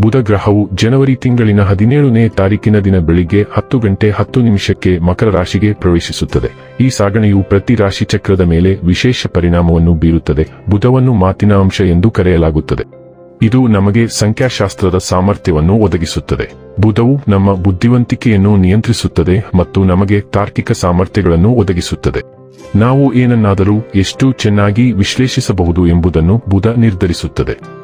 ಬುಧ ಗ್ರಹವು ಜನವರಿ ತಿಂಗಳಿನ ಹದಿನೇಳನೇ ತಾರೀಕಿನ ದಿನ ಬೆಳಿಗ್ಗೆ ಹತ್ತು ಗಂಟೆ ಹತ್ತು ನಿಮಿಷಕ್ಕೆ ಮಕರ ರಾಶಿಗೆ ಪ್ರವೇಶಿಸುತ್ತದೆ. ಈ ಸಾಗಣೆಯು ಪ್ರತಿ ರಾಶಿ ಚಕ್ರದ ಮೇಲೆ ವಿಶೇಷ ಪರಿಣಾಮವನ್ನು ಬೀರುತ್ತದೆ. ಬುಧವನ್ನು ಮಾತಿನ ಅಂಶ ಎಂದು ಕರೆಯಲಾಗುತ್ತದೆ. ಇದು ನಮಗೆ ಸಂಖ್ಯಾಶಾಸ್ತ್ರದ ಸಾಮರ್ಥ್ಯವನ್ನು ಒದಗಿಸುತ್ತದೆ. ಬುಧವು ನಮ್ಮ ಬುದ್ಧಿವಂತಿಕೆಯನ್ನು ನಿಯಂತ್ರಿಸುತ್ತದೆ ಮತ್ತು ನಮಗೆ ತಾರ್ಕಿಕ ಸಾಮರ್ಥ್ಯಗಳನ್ನು ಒದಗಿಸುತ್ತದೆ. ನಾವು ಏನನ್ನಾದರೂ ಎಷ್ಟು ಚೆನ್ನಾಗಿ ವಿಶ್ಲೇಷಿಸಬಹುದು ಎಂಬುದನ್ನು ಬುಧ ನಿರ್ಧರಿಸುತ್ತದೆ.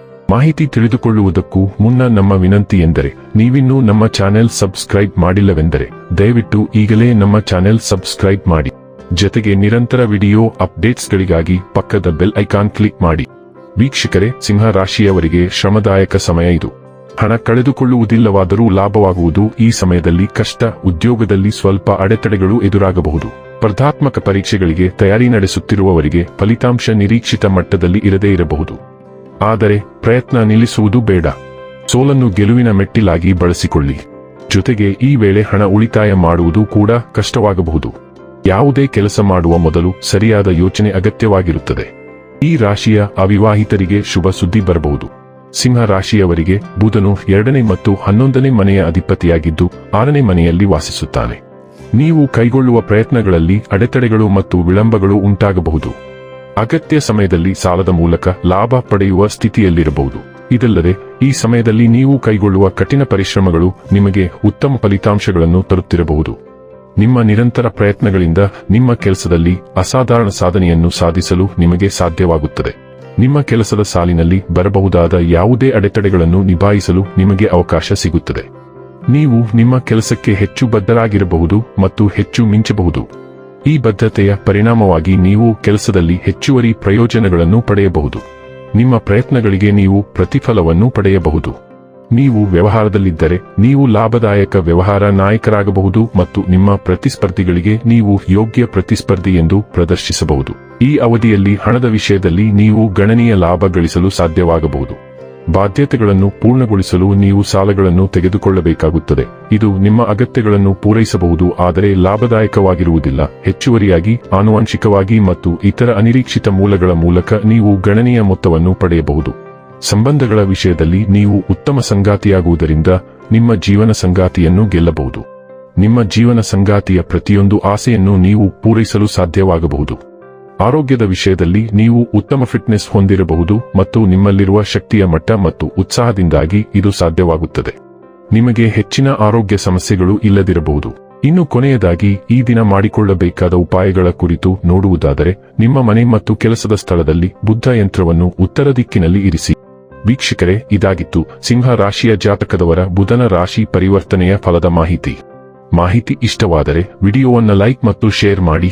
ಮಾಹಿತಿ ತಿಳಿದುಕೊಳ್ಳುವುದಕ್ಕೂ ಮುನ್ನ ನಮ್ಮ ವಿನಂತಿ ಎಂದರೆ ನೀವಿನ್ನೂ ನಮ್ಮ ಚಾನೆಲ್ ಸಬ್ಸ್ಕ್ರೈಬ್ ಮಾಡಿಲ್ಲವೆಂದರೆ ದಯವಿಟ್ಟು ಈಗಲೇ ನಮ್ಮ ಚಾನೆಲ್ ಸಬ್ಸ್ಕ್ರೈಬ್ ಮಾಡಿ. ಜೊತೆಗೆ ನಿರಂತರ ವಿಡಿಯೋ ಅಪ್ಡೇಟ್ಸ್ಗಳಿಗಾಗಿ ಪಕ್ಕದ ಬೆಲ್ ಐಕಾನ್ ಕ್ಲಿಕ್ ಮಾಡಿ. ವೀಕ್ಷಕರೇ, ಸಿಂಹ ರಾಶಿಯವರಿಗೆ ಶ್ರಮದಾಯಕ ಸಮಯ ಇದು. ಹಣ ಕಳೆದುಕೊಳ್ಳುವುದಿಲ್ಲವಾದರೂ ಲಾಭವಾಗುವುದು ಈ ಸಮಯದಲ್ಲಿ ಕಷ್ಟ, ಉದ್ಯೋಗದಲ್ಲಿ ಸ್ವಲ್ಪ ಅಡೆತಡೆಗಳು ಎದುರಾಗಬಹುದು. ಸ್ಪರ್ಧಾತ್ಮಕ ಪರೀಕ್ಷೆಗಳಿಗೆ ತಯಾರಿ ನಡೆಸುತ್ತಿರುವವರಿಗೆ ಫಲಿತಾಂಶ ನಿರೀಕ್ಷಿತ ಮಟ್ಟದಲ್ಲಿ ಇರದೇ ಇರಬಹುದು. ಆದರೆ ಪ್ರಯತ್ನ ನಿಲ್ಲಿಸುವುದು ಬೇಡ. ಸೋಲನ್ನು ಗೆಲುವಿನ ಮೆಟ್ಟಿಲಾಗಿ ಬಳಸಿಕೊಳ್ಳಿ. ಜೊತೆಗೆ ಈ ವೇಳೆ ಹಣ ಉಳಿತಾಯ ಮಾಡುವುದು ಕೂಡ ಕಷ್ಟವಾಗಬಹುದು. ಯಾವುದೇ ಕೆಲಸ ಮಾಡುವ ಮೊದಲು ಸರಿಯಾದ ಯೋಚನೆ ಅಗತ್ಯವಾಗಿರುತ್ತದೆ. ಈ ರಾಶಿಯ ಅವಿವಾಹಿತರಿಗೆ ಶುಭ ಸುದ್ದಿ ಬರಬಹುದು. ಸಿಂಹ ರಾಶಿಯವರಿಗೆ ಬುಧನು ಎರಡನೇ ಮತ್ತು ಹನ್ನೊಂದನೇ ಮನೆಯ ಅಧಿಪತಿಯಾಗಿದ್ದು ಆರನೇ ಮನೆಯಲ್ಲಿ ವಾಸಿಸುತ್ತಾನೆ. ನೀವು ಕೈಗೊಳ್ಳುವ ಪ್ರಯತ್ನಗಳಲ್ಲಿ ಅಡೆತಡೆಗಳು ಮತ್ತು ವಿಳಂಬಗಳು ಉಂಟಾಗಬಹುದು. ಅಗತ್ಯ ಸಮಯದಲ್ಲಿ ಸಾಲದ ಮೂಲಕ ಲಾಭ ಪಡೆಯುವ ಸ್ಥಿತಿಯಲ್ಲಿರಬಹುದು. ಇದಲ್ಲದೆ, ಈ ಸಮಯದಲ್ಲಿ ನೀವು ಕೈಗೊಳ್ಳುವ ಕಠಿಣ ಪರಿಶ್ರಮಗಳು ನಿಮಗೆ ಉತ್ತಮ ಫಲಿತಾಂಶಗಳನ್ನು ತರುತ್ತಿರಬಹುದು. ನಿಮ್ಮ ನಿರಂತರ ಪ್ರಯತ್ನಗಳಿಂದ ನಿಮ್ಮ ಕೆಲಸದಲ್ಲಿ ಅಸಾಧಾರಣ ಸಾಧನೆಯನ್ನು ಸಾಧಿಸಲು ನಿಮಗೆ ಸಾಧ್ಯವಾಗುತ್ತದೆ. ನಿಮ್ಮ ಕೆಲಸದ ಸಾಲಿನಲ್ಲಿ ಬರಬಹುದಾದ ಯಾವುದೇ ಅಡೆತಡೆಗಳನ್ನು ನಿಭಾಯಿಸಲು ನಿಮಗೆ ಅವಕಾಶ ಸಿಗುತ್ತದೆ. ನೀವು ನಿಮ್ಮ ಕೆಲಸಕ್ಕೆ ಹೆಚ್ಚು ಬದ್ಧರಾಗಿರಬಹುದು ಮತ್ತು ಹೆಚ್ಚು ಮಿಂಚಬಹುದು. ಈ ಬದ್ಧತೆಯ ಪರಿಣಾಮವಾಗಿ ನೀವು ಕೆಲಸದಲ್ಲಿ ಹೆಚ್ಚುವರಿ ಪ್ರಯೋಜನಗಳನ್ನು ಪಡೆಯಬಹುದು. ನಿಮ್ಮ ಪ್ರಯತ್ನಗಳಿಗೆ ನೀವು ಪ್ರತಿಫಲವನ್ನು ಪಡೆಯಬಹುದು. ನೀವು ವ್ಯವಹಾರದಲ್ಲಿದ್ದರೆ ನೀವು ಲಾಭದಾಯಕ ವ್ಯವಹಾರ ನಾಯಕರಾಗಬಹುದು ಮತ್ತು ನಿಮ್ಮ ಪ್ರತಿಸ್ಪರ್ಧಿಗಳಿಗೆ ನೀವು ಯೋಗ್ಯ ಪ್ರತಿಸ್ಪರ್ಧಿ ಎಂದು ಪ್ರದರ್ಶಿಸಬಹುದು. ಈ ಅವಧಿಯಲ್ಲಿ ಹಣದ ವಿಷಯದಲ್ಲಿ ನೀವು ಗಣನೀಯ ಲಾಭ ಗಳಿಸಲು ಸಾಧ್ಯವಾಗಬಹುದು. ಬಾಧ್ಯತೆಗಳನ್ನು ಪೂರ್ಣಗೊಳಿಸಲು ನೀವು ಸಾಲಗಳನ್ನು ತೆಗೆದುಕೊಳ್ಳಬೇಕಾಗುತ್ತದೆ. ಇದು ನಿಮ್ಮ ಅಗತ್ಯಗಳನ್ನು ಪೂರೈಸಬಹುದು, ಆದರೆ ಲಾಭದಾಯಕವಾಗಿರುವುದಿಲ್ಲ. ಹೆಚ್ಚುವರಿಯಾಗಿ, ಆನುವಂಶಿಕವಾಗಿ ಮತ್ತು ಇತರ ಅನಿರೀಕ್ಷಿತ ಮೂಲಗಳ ಮೂಲಕ ನೀವು ಗಣನೀಯ ಮೊತ್ತವನ್ನು ಪಡೆಯಬಹುದು. ಸಂಬಂಧಗಳ ವಿಷಯದಲ್ಲಿ ನೀವು ಉತ್ತಮ ಸಂಗಾತಿಯಾಗುವುದರಿಂದ ನಿಮ್ಮ ಜೀವನ ಸಂಗಾತಿಯನ್ನು ಗೆಲ್ಲಬಹುದು. ನಿಮ್ಮ ಜೀವನ ಸಂಗಾತಿಯ ಪ್ರತಿಯೊಂದು ಆಸೆಯನ್ನು ನೀವು ಪೂರೈಸಲು ಸಾಧ್ಯವಾಗಬಹುದು. ಆರೋಗ್ಯದ ವಿಷಯದಲ್ಲಿ ನೀವು ಉತ್ತಮ ಫಿಟ್ನೆಸ್ ಹೊಂದಿರಬಹುದು ಮತ್ತು ನಿಮ್ಮಲ್ಲಿರುವ ಶಕ್ತಿಯ ಮಟ್ಟ ಮತ್ತು ಉತ್ಸಾಹದಿಂದಾಗಿ ಇದು ಸಾಧ್ಯವಾಗುತ್ತದೆ. ನಿಮಗೆ ಹೆಚ್ಚಿನ ಆರೋಗ್ಯ ಸಮಸ್ಯೆಗಳು ಇಲ್ಲದಿರಬಹುದು. ಇನ್ನು ಕೊನೆಯದಾಗಿ, ಈ ದಿನ ಮಾಡಿಕೊಳ್ಳಬೇಕಾದ ಉಪಾಯಗಳ ಕುರಿತು ನೋಡುವುದಾದರೆ, ನಿಮ್ಮ ಮನೆ ಮತ್ತು ಕೆಲಸದ ಸ್ಥಳದಲ್ಲಿ ಬುದ್ಧ ಯಂತ್ರವನ್ನು ಉತ್ತರ ದಿಕ್ಕಿನಲ್ಲಿ ಇರಿಸಿ. ವೀಕ್ಷಕರೇ, ಇದಾಗಿತ್ತು ಸಿಂಹ ರಾಶಿಯ ಜಾತಕದವರ ಬುಧನ ರಾಶಿ ಪರಿವರ್ತನೆಯ ಫಲದ ಮಾಹಿತಿ. ಮಾಹಿತಿ ಇಷ್ಟವಾದರೆ, ವಿಡಿಯೋವನ್ನು ಲೈಕ್ ಮತ್ತು ಶೇರ್ ಮಾಡಿ.